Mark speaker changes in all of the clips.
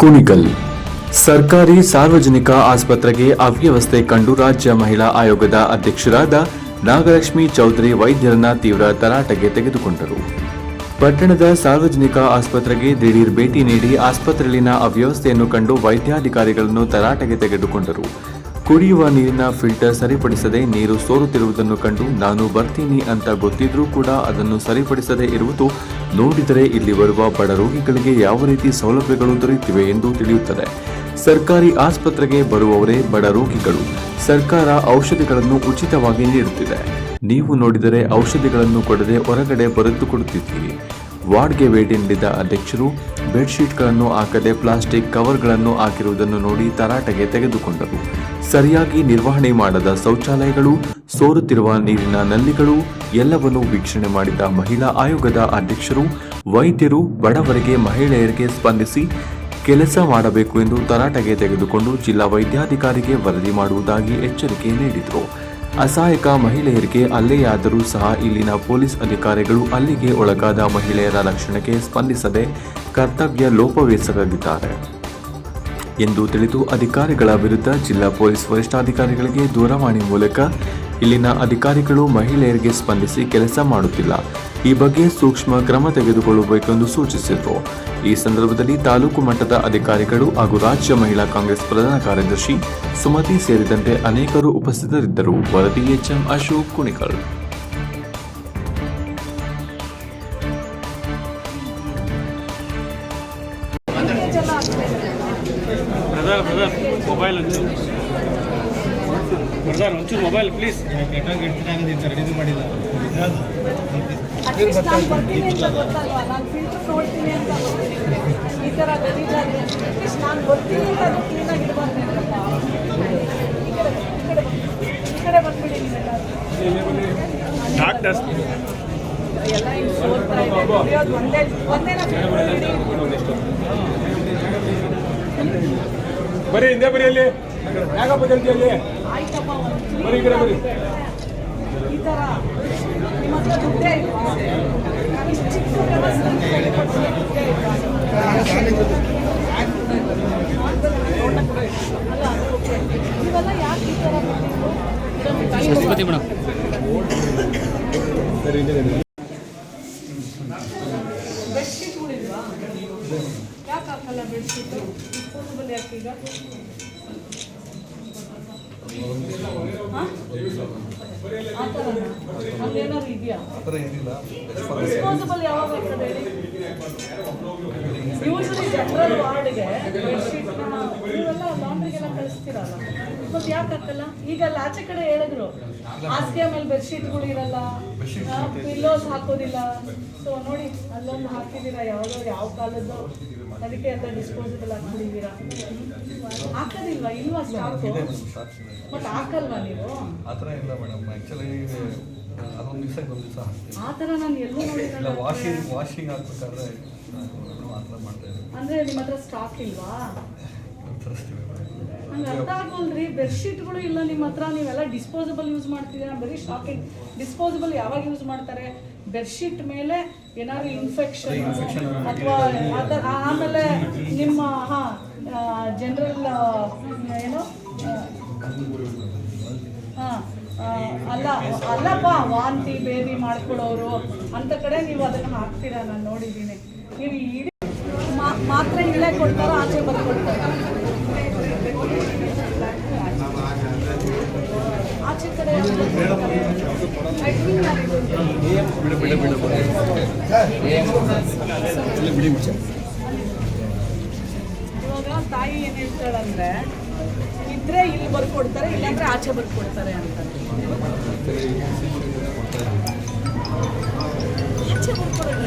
Speaker 1: ಕುಣಿಗಲ್. ಸರ್ಕಾರಿ ಸಾರ್ವಜನಿಕ ಆಸ್ಪತ್ರೆಗೆ ಅವ್ಯವಸ್ಥೆ ಕಂಡು ರಾಜ್ಯ ಮಹಿಳಾ ಆಯೋಗದ ಅಧ್ಯಕ್ಷರಾದ ನಾಗಲಕ್ಷ್ಮಿ ಚೌಧರಿ ವೈದ್ಯರನ್ನ ತೀವ್ರ ತರಾಟೆಗೆ ತೆಗೆದುಕೊಂಡರು. ಪಟ್ಟಣದ ಸಾರ್ವಜನಿಕ ಆಸ್ಪತ್ರೆಗೆ ದಿಢೀರ್ ಭೇಟಿ ನೀಡಿ ಆಸ್ಪತ್ರೆಯಲ್ಲಿನ ಅವ್ಯವಸ್ಥೆಯನ್ನು ಕಂಡು ವೈದ್ಯಾಧಿಕಾರಿಗಳನ್ನು ತರಾಟೆಗೆ ತೆಗೆದುಕೊಂಡರು. ಕುಡಿಯುವ ನೀರಿನ ಫಿಲ್ಟರ್ ಸರಿಪಡಿಸದೆ ನೀರು ಸೋರುತ್ತಿರುವುದನ್ನು ಕಂಡು ನಾನು ಬರ್ತೀನಿ ಅಂತ ಗೊತ್ತಿದ್ರೂ ಕೂಡ ಅದನ್ನು ಸರಿಪಡಿಸದೆ ಇರುವುದು ನೋಡಿದರೆ ಇಲ್ಲಿ ಬರುವ ಬಡ ರೋಗಿಗಳಿಗೆ ಯಾವ ರೀತಿ ಸೌಲಭ್ಯಗಳು ದೊರೆಯುತ್ತಿವೆ ಎಂದು ತಿಳಿಯುತ್ತದೆ. ಸರ್ಕಾರಿ ಆಸ್ಪತ್ರೆಗೆ ಬರುವವರೇ ಬಡ ರೋಗಿಗಳು. ಸರ್ಕಾರ ಔಷಧಿಗಳನ್ನು ಉಚಿತವಾಗಿ ನೀಡುತ್ತಿದೆ. ನೀವು ನೋಡಿದರೆ ಔಷಧಿಗಳನ್ನು ಕೊಡದೆ ಹೊರಗಡೆ ಬರೆದುಕೊಡುತ್ತಿದ್ದೀರಿ. ವಾರ್ಡ್ಗೆ ಭೇಟಿ ನೀಡಿದ ಅಧ್ಯಕ್ಷರು ಬೆಡ್ಶೀಟ್ಗಳನ್ನು ಹಾಕದೆ ಪ್ಲಾಸ್ಟಿಕ್ ಕವರ್ಗಳನ್ನು ಹಾಕಿರುವುದನ್ನು ನೋಡಿ ತರಾಟೆಗೆ ತೆಗೆದುಕೊಂಡರು. ಸರಿಯಾಗಿ ನಿರ್ವಹಣೆ ಮಾಡದ ಶೌಚಾಲಯಗಳು, ಸೋರುತ್ತಿರುವ ನೀರಿನ ನಲ್ಲಿಗಳು, ಎಲ್ಲವನ್ನೂ ವೀಕ್ಷಣೆ ಮಾಡಿದ ಮಹಿಳಾ ಆಯೋಗದ ಅಧ್ಯಕ್ಷರು, ವೈದ್ಯರು, ಬಡವರಿಗೆ ಮಹಿಳೆಯರಿಗೆ ಸ್ಪಂದಿಸಿ ಕೆಲಸ ಮಾಡಬೇಕು ಎಂದು ತರಾಟೆಗೆ ತೆಗೆದುಕೊಂಡು ಜಿಲ್ಲಾ ವೈದ್ಯಾಧಿಕಾರಿಗೆ ವರದಿ ಮಾಡುವುದಾಗಿ ಎಚ್ಚರಿಕೆ ನೀಡಿದರು. ಅಸಹಾಯಕ ಮಹಿಳೆಯರಿಗೆ ಅಲ್ಲೆಯಾದರೂ ಸಹ ಇಲ್ಲಿನ ಪೊಲೀಸ್ ಅಧಿಕಾರಿಗಳು ಅಲ್ಲಿಗೆ ಒಳಗಾದ ಮಹಿಳೆಯರ ರಕ್ಷಣೆಗೆ ಸ್ಪಂದಿಸದೆ ಕರ್ತವ್ಯ ಲೋಪವೆಸಗಿದ್ದಾರೆ ಎಂದು ತಿಳಿದು ಅಧಿಕಾರಿಗಳ ವಿರುದ್ಧ ಜಿಲ್ಲಾ ಪೊಲೀಸ್ ವರಿಷ್ಠಾಧಿಕಾರಿಗಳಿಗೆ ದೂರವಾಣಿ ಮೂಲಕ ಇಲ್ಲಿನ ಅಧಿಕಾರಿಗಳು ಮಹಿಳೆಯರಿಗೆ ಸ್ಪಂದಿಸಿ ಕೆಲಸ ಮಾಡುತ್ತಿಲ್ಲ. ಈ ಬಗ್ಗೆ ಸೂಕ್ಷ್ಮ ಕ್ರಮ ತೆಗೆದುಕೊಳ್ಳಬೇಕೆಂದು ಸೂಚಿಸಿದರು. ಈ ಸಂದರ್ಭದಲ್ಲಿ ತಾಲೂಕು ಮಟ್ಟದ ಅಧಿಕಾರಿಗಳು ಹಾಗೂ ರಾಜ್ಯ ಮಹಿಳಾ ಕಾಂಗ್ರೆಸ್ ಪ್ರಧಾನ ಕಾರ್ಯದರ್ಶಿ ಸುಮತಿ ಸೇರಿದಂತೆ ಅನೇಕರು ಉಪಸ್ಥಿತರಿದ್ದರು. ವರದಿ ಎಚ್ಎಂ ಅಶೋಕ್ ಕುಣಿಕಲ್.
Speaker 2: ನೋಡ್ತೀನಿ ಪ್ಲೀಸ್ ಗೊತ್ತಿದೆ ಈ ಥರ ಗಲೀಜಾಗಿದೆ ಅಟ್ಲೀಸ್ಟ್ ನಾನು ಬರ್ತೀನಿ ಅಂತ ಕ್ಲೀನಾಗಿ ಇಡಬಾರ್ದು ಈ ಕಡೆ ಬಂದ್ಬಿಡಿ
Speaker 3: ಡಾಕ್ಟರ್ಸ್
Speaker 2: ಎಲ್ಲ ಹಿಂಗೆ ಇದೆ. ಒಂದೇ
Speaker 3: ಬರೀ ಹಿಂದೆ ಬರೀ ಅಲ್ಲಿ. ಯಾಕಪ್ಪ ಜಲ್ದಿ ಈ
Speaker 2: ಥರ ನಿಮ್ಮ ಹತ್ರ ದುಡ್ಡೇ ಇಲ್ವಾ ಇಷ್ಟು ಚಿಕ್ಕ ವ್ಯವಸ್ಥೆ ದುಡ್ಡೇ ಇಲ್ವಾ ಅಲ್ಲ ಇವೆಲ್ಲ ಯಾಕೆ ಈ ಥರ
Speaker 3: ಮೇಡಮ್
Speaker 2: ಬೆಡ್ಶೀಟ್ಗಳಿಲ್ವಾ ಯಾಕೆ ಹಾಕಲ್ಲ ಬೆಡ್ಶೀಟು ಡಿಸ್ಪೋಸಬಲ್ ಯಾಕೆ ಈಗ? ಡಿಸ್ಪೋಸಬಲ್ ಯಾವಾಗ ಯೂಶಲಿ ಜನರಲ್ ವಾರ್ಡ್ಗೆ ಬೆಡ್ಶೀಟ್ನ ನೀವೆಲ್ಲ ಲಾಂಡ್ರಿಗೆಲ್ಲ ಕಳಿಸ್ತೀರಲ್ಲ. ಮತ್ತೆ ಯಾಕೆ ಹಾಕಲ್ಲ? ಈಗ ಅಲ್ಲಿ ಆಚೆ ಕಡೆ ಹೇಳಿದ್ರು, ಹಾಸಿಗೆ ಮೇಲೆ ಬೆಡ್ಶೀಟ್ಗಳು ಇರಲ್ಲ ಪಿಲ್ಲೋಸ್ ಹಾಕೋದಿಲ್ಲ. ಸೊ ನೋಡಿ, ಅಲ್ಲೊಂದು ಹಾಕಿದ್ದೀರಾ, ಯಾವುದೋ, ಯಾವ ಕಾಲದ್ದು? ಅದಕ್ಕೆ ಎಲ್ಲ ಡಿಸ್ಪೋಸಬಲ್ ಹಾಕ್ಬಿಟ್ಟಿದ್ದೀರಾ ಹಾಕೋದಿಲ್ವಾ? ಇಲ್ವಾ ಸ್ಟಾಕು ಮತ್ತೆ ಹಾಕಲ್ವಾ ನೀವು?
Speaker 4: ಆ ಥರ ಇಲ್ಲ ಮೇಡಮ್. ಆ್ಯಕ್ಚುಲಿ ಅದೊಂದು ದಿವಸಕ್ಕೆ ಒಂದು ದಿವಸ ಹಾಕ್ತೀವಿ
Speaker 2: ಆ ಥರ ನಾನು ಎಲ್ಲೂ
Speaker 4: ಇಲ್ಲ ವಾಷಿಂಗ್ ವಾಷಿಂಗ್ ಹಾಕ್ಬೇಕಾದ್ರೆ ನಾವು ಆ ಥರ ಮಾಡ್ತಾ ಇದ್ದೀವಿ
Speaker 2: ಅಂದ್ರೆ ನಿಮ್ಮ ಹತ್ರ ಸ್ಟಾಕ್ ಇಲ್ವಾ?
Speaker 4: ತರಿಸ್ತೀವಿ
Speaker 2: ನಂಗೆ ಅರ್ಥ ಆಗೋಲ್ರಿ. ಬೆಡ್ಶೀಟ್ಗಳು ಇಲ್ಲ ನಿಮ್ಮ ಹತ್ರ. ನೀವೆಲ್ಲ ಡಿಸ್ಪೋಸಬಲ್ ಯೂಸ್ ಮಾಡ್ತಿದ್ದೀರಾ ಬರೀ ಶಾಕಿಂಗ್ ಡಿಸ್ಪೋಸಬಲ್ ಯಾವಾಗ ಯೂಸ್ ಮಾಡ್ತಾರೆ? ಬೆಡ್ಶೀಟ್ ಮೇಲೆ ಏನಾದ್ರು ಇನ್ಫೆಕ್ಷನ್ ಅಥವಾ ಆಮೇಲೆ ನಿಮ್ಮ ಹಾಂ ಜನರಲ್ ಏನು? ಹಾಂ ಅಲ್ಲ ಅಲ್ಲಪ್ಪ ವಾಂತಿ ಬೇದಿ ಮಾಡ್ಕೊಡೋರು ಅಂತ ಕಡೆ ನೀವು ಅದನ್ನು ಹಾಕ್ತೀರಾ? ನಾನು ನೋಡಿದ್ದೀನಿ. ನೀವು ಮಾತ್ರೆ ಇಲ್ಲೇ ಕೊಡ್ತಾರೋ ಆಚೆ ಬರ್ಕೊಡ್ತಾರೆ ಆಚೆ ಕಡೆ admin ಯಾರಿಗೂ? ಇವಾಗ ತಾಯಿ ಏನ್ ಹೇಳ್ತಾಳಂದ್ರೆ ಇದ್ರೆ ಇಲ್ಲಿ ಬರ್ಕೊಡ್ತಾರೆ ಇಲ್ಲಾಂದ್ರೆ ಆಚೆ ಬರ್ಕೊಡ್ತಾರೆ ಅಂತ. ಆಚೆ ಬರ್ಕೊಡೋದು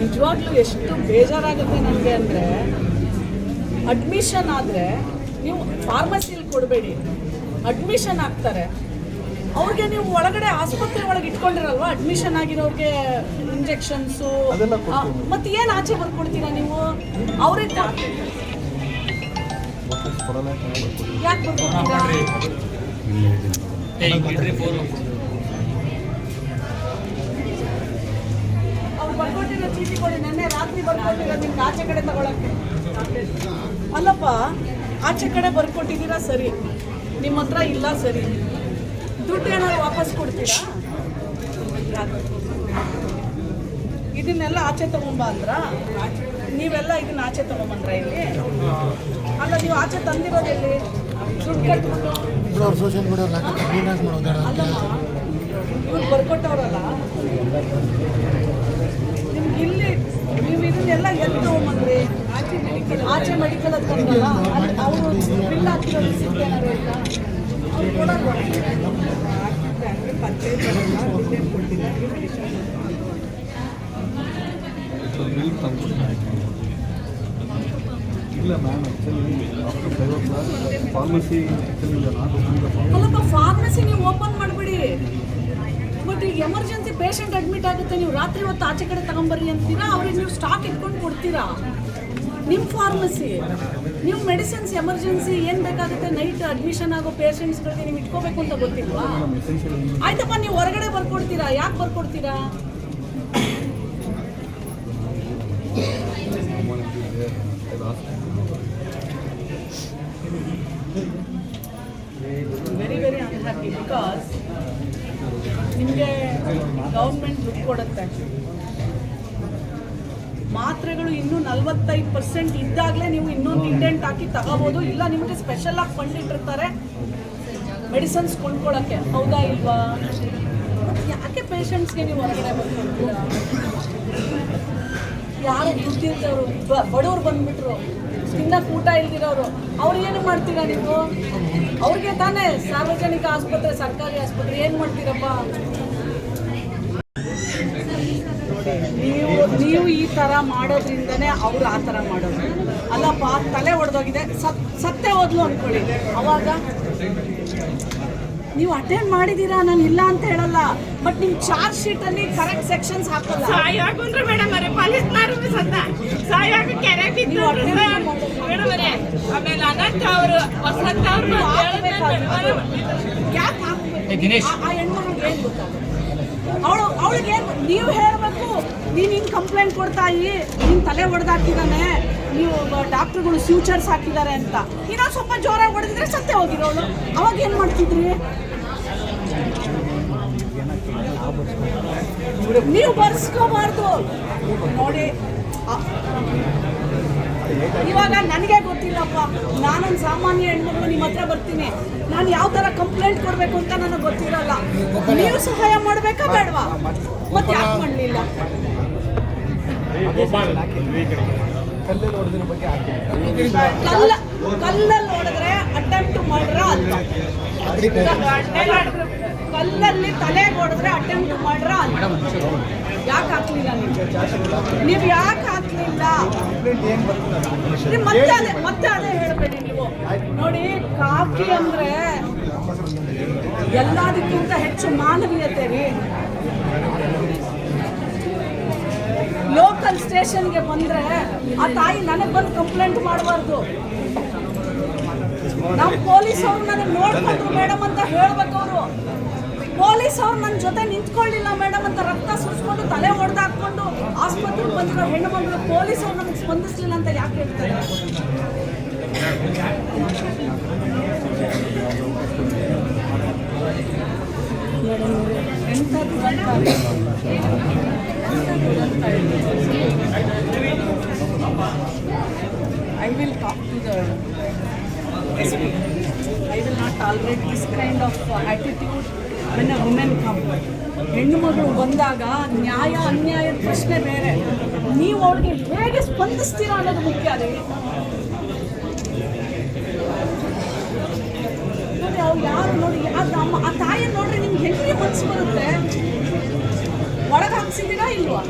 Speaker 2: ನಿಜವಾಗ್ಲೂ ಎಷ್ಟು ಬೇಜಾರಾಗುತ್ತೆ ನನಗೆ ಅಂದರೆ ಅಡ್ಮಿಷನ್ ಆದರೆ ನೀವು ಫಾರ್ಮಸಿಲಿ ಕೊಡಬೇಡಿ. ಅಡ್ಮಿಷನ್ ಆಗ್ತಾರೆ. ಅವ್ರಿಗೆ ನೀವು ಒಳಗಡೆ ಆಸ್ಪತ್ರೆ ಒಳಗೆ ಇಟ್ಕೊಂಡಿರಲ್ವಾ ಅಡ್ಮಿಷನ್ ಆಗಿರೋರಿಗೆ ಇಂಜೆಕ್ಷನ್ಸು ಮತ್ತೆ ಏನು ಆಚೆ ಬರ್ಕೊಡ್ತೀರಾ ನೀವು? ಅವರಿಂದ ಯಾಕೆ ಬರ್ಕೊಡ್ತೀರಾ? ಬರ್ಕೊಟ್ಟಿರೋ ಚೀಟಿ ಕೊಡಿ ನೆನ್ನೆ ರಾತ್ರಿ ಬರ್ಕೊಟ್ಟಿರೋ ನಿಮ್ಗೆ ಆಚೆ ಕಡೆ ತಗೊಳಕ್ಕೆ. ಅಲ್ಲಪ್ಪ ಆಚೆ ಕಡೆ ಬರ್ಕೊಟ್ಟಿದ್ದೀರಾ ಸರಿ ನಿಮ್ಮ ಹತ್ರ ಇಲ್ಲ ಸರಿ. ದುಡ್ಡು ಏನಾದ್ರು ವಾಪಸ್ ಕೊಡ್ತೀರಾ? ಇದನ್ನೆಲ್ಲ ಆಚೆ ತಗೊಂಬ ಅಂದ್ರ? ನೀವೆಲ್ಲ ಇದನ್ನ ಆಚೆ ತಗೊಂಬಂದ್ರ ಇಲ್ಲಿ? ಅಲ್ಲ ನೀವು ಆಚೆ ತಂದಿರೋದು ಎಲ್ಲಿ? ದುಡ್ಡು ಕಟ್ಬಿಟ್ಟು. ಅಲ್ಲಮ್ಮ ಇವ್ರು ಬರ್ಕೊಟ್ಟವ್ರಲ್ಲ? ನಿಮ್ಗೆ ಇಲ್ಲಿ ನೀವು ಇದನ್ನೆಲ್ಲ ಎಲ್ಲಿ ತಗೊಂಬಂದ್ರಿ? ಆಚೆ ಮೆಡಿಕಲ್ ಹತ್ರ? ಬಂದ್ರಲ್ಲ ಅಲ್ಲಿ ಅವರು ಬಿಲ್ ಹಾಕಿರೋದು ರಿಸಿಪ್ಟ್ ಅಂತ ಅವ್ರು ಕೊಡಲ್ವಾ?
Speaker 4: ಇಲ್ಲ ma'am actually after five o'clock pharmacy actually
Speaker 2: ಅಲ್ಲಪ್ಪ ಫಾರ್ಮಸಿ ನೀವು ಓಪನ್ ಮಾಡಬೇಡಿ. ಬಟ್ ಎಮರ್ಜೆನ್ಸಿ ಪೇಷಂಟ್ ಅಡ್ಮಿಟ್ ಆಗುತ್ತೆ, ನೀವು ರಾತ್ರಿ ಹೊತ್ತು ಆಚೆ ಕಡೆ ತಗೊಂಬರ್ರಿ ಅಂತೀರಾ? ಅವ್ರಿಗೆ ನೀವು ಸ್ಟಾಕ್ ಇಟ್ಕೊಂಡು ಕೊಡ್ತೀರಾ? ನಿಮ್ಮ ಫಾರ್ಮಸಿ ನೀವು ಮೆಡಿಸಿನ್ಸ್ ಎಮರ್ಜೆನ್ಸಿ ಏನು ಬೇಕಾಗುತ್ತೆ? ನೈಟ್ ಅಡ್ಮಿಷನ್ ಆಗೋ ಪೇಷಂಟ್ಸ್ಗಳಿಗೆ ನೀವು ಇಟ್ಕೋಬೇಕು ಅಂತ ಗೊತ್ತಿಲ್ವಾ? ಆಯ್ತಪ್ಪ, ನೀವು ಹೊರಗಡೆ ಬರ್ಕೊಡ್ತೀರಾ? ಯಾಕೆ ಬರ್ಕೊಡ್ತೀರಾ? ವೆರಿ ವೆರಿ ಅನ್ಹ್ಯಾಪಿ ಬಿಕಾಸ್ ನಿಮಗೆ ಗೌರ್ಮೆಂಟ್ ದುಡ್ಡು ಕೊಡುತ್ತೆ. ಮಾತ್ರೆಗಳು ಇನ್ನೂ ನಲ್ವತ್ತೈದು ಪರ್ಸೆಂಟ್ ಇದ್ದಾಗಲೇ ನೀವು ಇನ್ನೊಂದು ಇಂಡೆಂಟ್ ಹಾಕಿ ತಗೋಬೋದು. ಇಲ್ಲ, ನಿಮಗೆ ಸ್ಪೆಷಲ್ ಆಗಿ ಫಂಡ್ ಇಟ್ಟಿರ್ತಾರೆ. ಮೆಡಿಸನ್ಸ್ ಕೊಂಡ್ಕೊಳ್ಳೋಕ್ಕೆ ಹೌದಾ ಇಲ್ವಾ? ಯಾಕೆ ಪೇಷಂಟ್ಸ್ಗೆ ನೀವು ಹೊರಗಡೆ ಬರ್ಕೊಡ್ತೀರಾ ಯಾರು ದುಡ್ಡಿದ್ದವರು ಬಡವ್ರು ಬಂದ್ಬಿಟ್ರು. ತಿನ್ನಕ್ಕೆ ಊಟ ಇಲ್ದಿರೋರು ಅವ್ರು ಏನು ಮಾಡ್ತೀರಾ ನೀವು? ಅವ್ರಿಗೆ ತಾನೇ ಸಾರ್ವಜನಿಕ ಆಸ್ಪತ್ರೆ ಸರ್ಕಾರಿ ಆಸ್ಪತ್ರೆ ಏನು ಮಾಡ್ತೀರಪ್ಪ? ನೀವು ನೀವು ಈ ಥರ ಮಾಡೋದ್ರಿಂದನೇ ಅವ್ರು ಆ ಥರ ಮಾಡೋದು. ಅಲ್ಲಪ್ಪ ತಲೆ ಒಡೆದೋಗಿದೆ. ಸತ್ ಸತ್ತೇ ಹೋದ್ಲು ಅಂದ್ಕೊಳ್ಳಿ ಅವಾಗ ನೀವು ಅಟೆಂಡ್ ಮಾಡಿದ್ದೀರಾ? ನಾನು ಇಲ್ಲ ಅಂತ ಹೇಳಲ್ಲ. ಬಟ್ ನಿಮ್ಮ ಚಾರ್ಜ್ ಶೀಟಲ್ಲಿ ಕರೆಕ್ಟ್ ಸೆಕ್ಷನ್ಸ್ ಹಾಕಲ್ಲ.
Speaker 5: ಸಾಯಾಗುಂದ್ರೆ ಮೇಡಮ್ ಅರೆ ಪೊಲೀಸ್ನವರು ಸತ್ತ. ಸಾಯಾಗ ಕೆರೆ ಬಿದ್ದು ಆಮೇಲೆ ಅನಂತ ಅವರು ವಸಂತ ಅವರು
Speaker 2: ಅವಳು ಅವಳಿಗೆ ನೀವು ಹೇಳಬೇಕು. ನೀನು ಹಿಂಗೆ ಕಂಪ್ಲೇಂಟ್ ಕೊಡ್ತಾಯಿ ನಿನ್ನ ತಲೆ ಹೊಡೆದಾಕಿದ್ದಾನೆ ನೀವು ಡಾಕ್ಟ್ರುಗಳು ಫ್ಯೂಚರ್ಸ್ ಹಾಕಿದ್ದಾರೆ ಅಂತ. ಇನ್ನೊಂದು ಸ್ವಲ್ಪ ಜೋರಾಗಿ ಹೊಡೆದಿದ್ರೆ ಸತ್ಯ ಹೋಗಿರೋಳು ಅವಾಗ ಏನು ಮಾಡ್ತಿದ್ರಿ? ನೀವು ಬರ್ಸ್ಕೋಬಾರ್ದು. ನೋಡಿ ಇವಾಗ ನನಗೆ ಗೊತ್ತಿಲ್ಲಪ್ಪ ನಾನೊಂದು ಸಾಮಾನ್ಯ ಹೆಣ್ಮಗಳು ನಿಮ್ಮ ಹತ್ರ ಬರ್ತೀನಿ. ನಾನು ಯಾವ ಥರ ಕಂಪ್ಲೇಂಟ್ ಕೊಡಬೇಕು ಅಂತ ನನಗೆ ಗೊತ್ತಿರಲ್ಲ. ನೀವು ಸಹಾಯ ಮಾಡಬೇಕಾ ಬೇಡವಾ? ಮತ್ತೆ ಯಾಕೆ ಮಾಡಲಿಲ್ಲ? ಕಲ್ಲ ಕಲ್ಲಲ್ಲಿ ನೋಡಿದ್ರೆ ಅಟೆಂಪ್ಟ್ ಮಾಡ್ರ ಅಲ್ಲ ಕಲ್ಲಲ್ಲಿ ತಲೆ ಹೊಡೆದ್ರೆ ಅಟೆಂಪ್ಟ್ ಮಾಡ್ರ ಅಲ್ಲ ಯಾಕೆ ಹಾಕ್ಲಿಲ್ಲ ನೀವು? ನೀವು ಯಾಕೆ ಹಾಕ್ಲಿಲ್ಲ? ನೀವು ಮತ್ತೆ ಅದೇ ಮತ್ತೆ ಅದೇ ಹೇಳಬೇಡಿ ನೀವು. ನೋಡಿ ಕಾಫಿ ಅಂದ್ರೆ ಎಲ್ಲದಕ್ಕಿಂತ ಹೆಚ್ಚು ಮಾನವೀಯತೆ ರೀ. ಲೋಕಲ್ ಸ್ಟೇಷನ್ಗೆ ಬಂದ್ರೆ ಆ ತಾಯಿ ನನಗೆ ಬಂದು ಕಂಪ್ಲೇಂಟ್ ಮಾಡಬಾರ್ದು. ನಾವು ಪೊಲೀಸ್ ಅವ್ರು ನನಗೆ ನೋಡ್ಕೊಂಡ್ರು ಮೇಡಮ್ ಅಂತ ಹೇಳ್ಬೇಕು ಅವರು. ಪೊಲೀಸ್ ಅವ್ರು ನನ್ನ ಜೊತೆ ನಿಂತ್ಕೊಳ್ಳಿಲ್ಲ ಮೇಡಮ್ ಅಂತ ರಕ್ತ ಸುರಿಸ್ಕೊಂಡು ತಲೆ ಹೊಡೆದು ಹಾಕ್ಕೊಂಡು ಆಸ್ಪತ್ರೆಗೆ ಬಂದಿರೋ ಹೆಣ್ಣು ಮಗಳು ಪೊಲೀಸ್ ಅವ್ರು ನಮ್ಗೆ ಸ್ಪಂದಿಸ್ಲಿಲ್ಲ ಅಂತ ಯಾಕೆ ಹೇಳ್ತಾರೆ? I will talk to the I will not already this kind of this kind women come. ಹೆಣ್ಣು ಮಗಳು ಬಂದಾಗ ನ್ಯಾಯ ಅನ್ಯಾಯದ ಪ್ರಶ್ನೆ ಬೇರೆ. ನೀವು ಅವ್ರಿಗೆ ಹೇಗೆ ಸ್ಪಂದಿಸ್ತೀರಾ ಅನ್ನೋದು ಮುಖ್ಯ ಅದೇ ನೋಡಿ ಅವ್ರು ಯಾರು ನೋಡಿ ಆ ಅಮ್ಮ ಆ ತಾಯಿ ನೋಡ್ರಿ ನಿಮ್ಗೆ ಹೆಂಗೆ ಮನ್ಸು ಬರುತ್ತೆ. ಒಳಗೆ ಹಾಕ್ಸಿದ್ದೀರಾ ಇಲ್ವಾ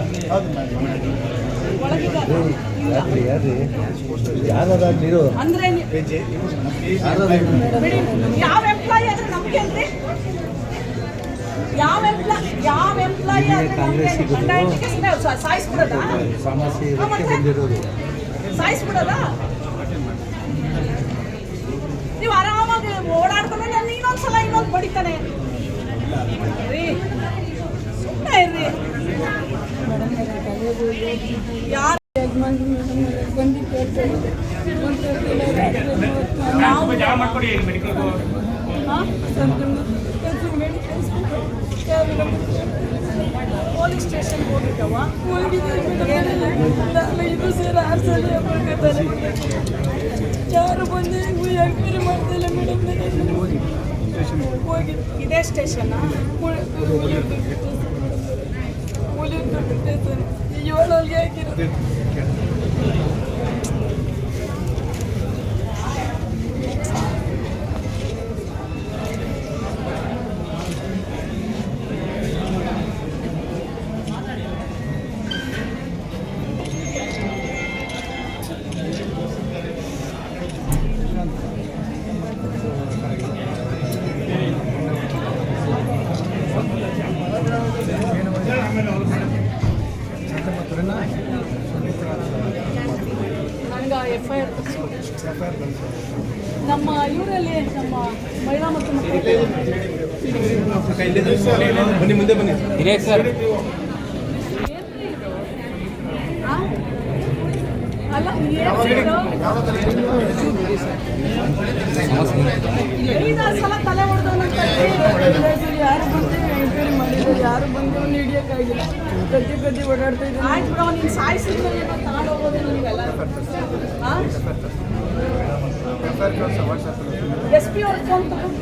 Speaker 2: ಅಂದ್ರೆ ಯಾವ ಎಂಪ್ಲಾಯಿ ಆದ್ರೆ ನಮ್ಗೆ ಅಲ್ರಿ ಯಾವ ಎಂಪ್ಲಾಯ್ ಯಾವ ಎಂಪ್ಲಾಯಿ ಸಾಯಿಸ್ಬಿಡೋದಾ? ಸಾಯಿಸ್ಬಿಡೋದಾ? ನೀವು ಆರಾಮಾಗಿ ಓಡಾಡ್ಕೊಂಡು ನಾನು ಇನ್ನೊಂದ್ಸಲ ಇನ್ನೊಂದು ಬಡಿತಾನೆ. ರೀ ಸುಮ್ಮನೆ ಇರ್ರಿ. ಯಾರು ನಾವು
Speaker 3: ಜಾಗ ಮಾಡ್ಕೊಡಿ ಮೆಡಿಕಲ್
Speaker 2: ಪೊಲೀಸ್ ಸ್ಟೇಷನ್ ಹೋಗಿದ್ದವ.
Speaker 6: ಇದು ಸರ್ ಆರು ಸಲ ಬರ್ತಾರೆ ಯಾರು ಬಂದು ಹೋಗಿ,
Speaker 2: ಇದೇ ಸ್ಟೇಷನ್
Speaker 6: ಸ್ಟೇಷನ್ ಏಳೋಲ್ಗೆ ಹಾಕಿರೋದು.
Speaker 4: ಬನ್ನಿ ಮುಂದೆ ಬನ್ನಿ.
Speaker 2: ಸರ್. ಅಲ್ಲ ಏನ್ರಿ ಇದು? ಐದಾರು ಸಲ ತಲೆ ಹೊಡೆದವನಂತ
Speaker 6: ಯಾರು ಬಂದು ಹಿಡಿಯೋಕ್ಕಾಗಿಲ್ಲ ಗದ್ದೆ ಗದ್ದೆ ಓಡಾಡ್ತಾ ಇದ್ದೀನಿ
Speaker 2: ಆಯ್ತು ಬಿಡವ ನೀನು ಸಾಯಿಸಿದ್ರೆ ಏನೋ ತಗೊಂಡು ಹೋಗೋದೇನು ನೀವೆಲ್ಲ. ಎಸ್ ಪಿ ಅವ್ರ ಫೋನ್ ತಗೊಂಡು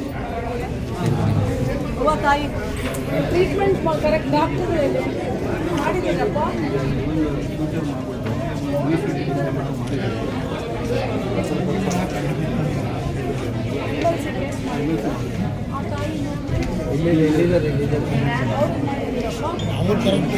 Speaker 2: ಅವ್ವ ತಾಯಿ ಟ್ರೀಟ್ಮೆಂಟ್ ಕರೆಕ್ಟ್ ಡಾಕ್ಟರ್ ಮಾಡಿದ್ದೀರಪ್ಪ? ಆ ತಾಯಿ
Speaker 4: ಇಲ್ಲಿದ್ದಾರೆ ಇಲ್ಲಿದ್ದಾರೆ
Speaker 2: ಅವ್ರು ಮಾಡಿದ್ದೀರಪ್ಪ?
Speaker 7: ಅವ್ರು ಕರೆಕ್ಟ್